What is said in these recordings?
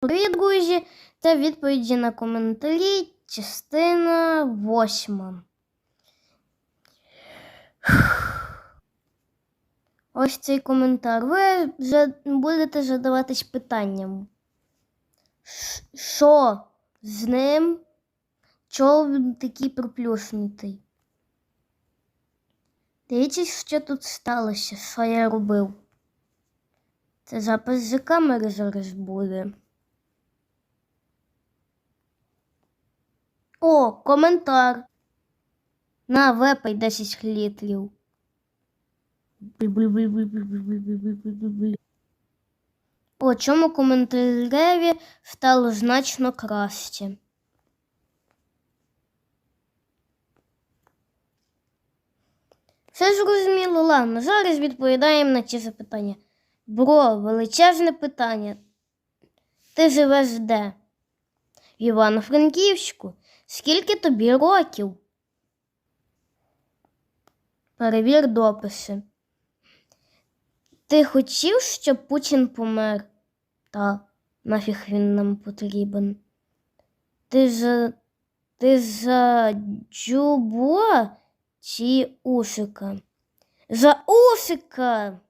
Привіт, друзі! Це відповіді на коментарі, частина восьма. Ось цей коментар. Ви вже будете задаватись питанням. Що з ним? Чого він такий приплюснутий? Дивіться, що тут сталося, що я робив. Це запис з камери зараз буде. О, коментар. На вепай 10 літрів. О чому коментареві стало значно краще. Все зрозуміло, ладно, зараз відповідаємо на ці запитання. Бро, величезне питання. Ти живеш де? В Івано-Франківську. Скільки тобі років? Перевір дописи. Ти хотів, щоб Путін помер? Та нафіг він нам потрібен. Ти за. Ти за Джубо чи Усика? За Усика!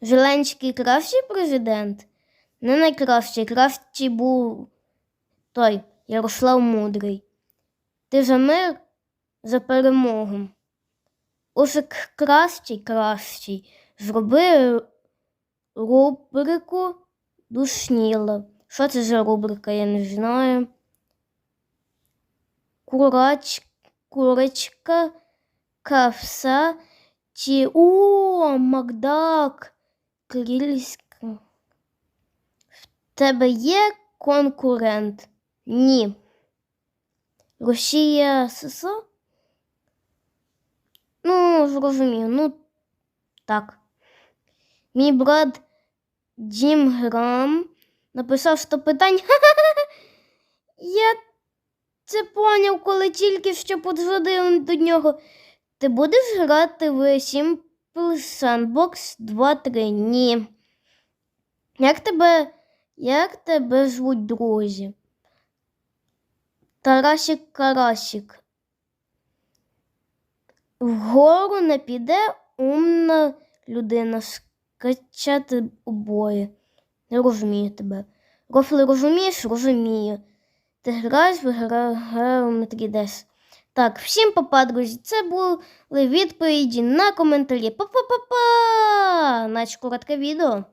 Зеленський кращий президент? Не найкращий, кращий був той Ярослав Мудрий. Ти за мир за перемогу. Усик кращий, кращий. Зроби рубрику душніла. Що це за рубрика, я не знаю. Курач, курочка, кавса чи о, Макдак, Крильська. Тебе є конкурент? Ні. Росія ССО? Ну, зрозумів, ну так. Мій брат Дім Грам написав 100 питань. Я це поняв, коли тільки що подзвонив до нього. Ти будеш грати в Simple Sandbox 2-3? Ні. Як тебе, як тебе звуть друзі? Тарасик Карасик. Вгору не піде умна людина скачати обоє. Не розумію тебе. Рофли розумієш? Розумію. Ти граєш в геометрі Дес. Так, всім папа, друзі. Це були відповіді на коментарі. Па-па-па-па! Наче коротке відео.